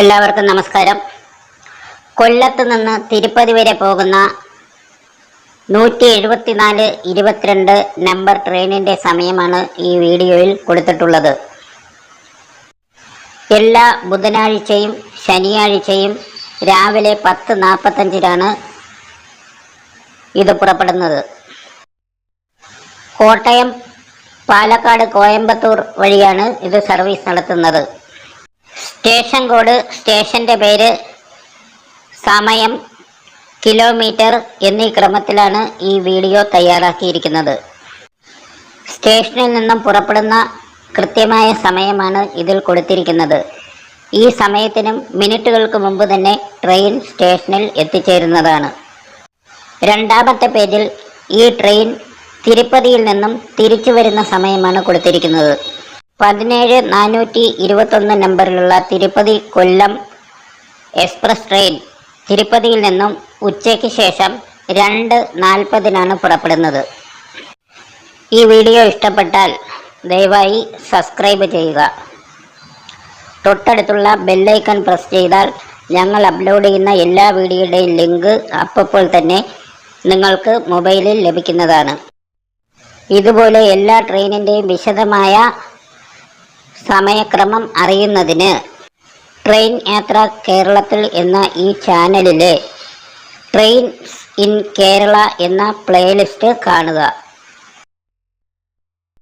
എല്ലാവർക്കും നമസ്കാരം. കൊല്ലത്ത് നിന്ന് തിരുപ്പതി വരെ പോകുന്ന നൂറ്റി എഴുപത്തിനാല് ഇരുപത്തിരണ്ട് നമ്പർ ട്രെയിനിന്റെ സമയമാണ് ഈ വീഡിയോയിൽ കൊടുത്തിട്ടുള്ളത്. എല്ലാ ബുധനാഴ്ചയും ശനിയാഴ്ചയും രാവിലെ പത്ത് നാൽപ്പത്തഞ്ചിനാണ് ഇത് പുറപ്പെടുന്നത്. കോട്ടയം പാലക്കാട് കോയമ്പത്തൂർ വഴിയാണ് ഇത് സർവീസ് നടത്തുന്നത്. സ്റ്റേഷൻ കോഡ് സ്റ്റേഷന്റെ പേര് സമയം കിലോമീറ്റർ എന്നീ ക്രമത്തിലാണ് ഈ വീഡിയോ തയ്യാറാക്കിയിരിക്കുന്നത്. സ്റ്റേഷനിൽ നിന്നും പുറപ്പെടുന്ന കൃത്യമായ സമയമാണ് ഇതിൽ കൊടുത്തിരിക്കുന്നത്. ഈ സമയത്തിനും മിനിറ്റുകൾക്ക് മുമ്പ് തന്നെ ട്രെയിൻ സ്റ്റേഷനിൽ എത്തിച്ചേരുന്നതാണ്. രണ്ടാമത്തെ പേജിൽ ഈ ട്രെയിൻ തിരുപ്പതിയിൽ നിന്നും തിരിച്ചു വരുന്ന സമയമാണ് കൊടുത്തിരിക്കുന്നത്. പതിനേഴ് നാനൂറ്റി ഇരുപത്തൊന്ന് നമ്പറിലുള്ള തിരുപ്പതി കൊല്ലം എക്സ്പ്രസ് ട്രെയിൻ തിരുപ്പതിയിൽ നിന്നും ഉച്ചയ്ക്ക് ശേഷം രണ്ട് നാൽപ്പതിനാണ് പുറപ്പെടുന്നത്. ഈ വീഡിയോ ഇഷ്ടപ്പെട്ടാൽ ദയവായി സബ്സ്ക്രൈബ് ചെയ്യുക. തൊട്ടടുത്തുള്ള ബെല്ലൈക്കൺ പ്രസ് ചെയ്താൽ ഞങ്ങൾ അപ്ലോഡ് ചെയ്യുന്ന എല്ലാ വീഡിയോയുടെയും ലിങ്ക് അപ്പോൾ തന്നെ നിങ്ങൾക്ക് മൊബൈലിൽ ലഭിക്കുന്നതാണ്. ഇതുപോലെ എല്ലാ ട്രെയിനിന്റെയും വിശദമായ സമയക്രമം അറിയുന്നതിന് ട്രെയിൻ യാത്ര കേരളത്തിൽ എന്ന ഈ ചാനലിലെ ട്രെയിൻസ് ഇൻ കേരള എന്ന പ്ലേലിസ്റ്റ് കാണുക.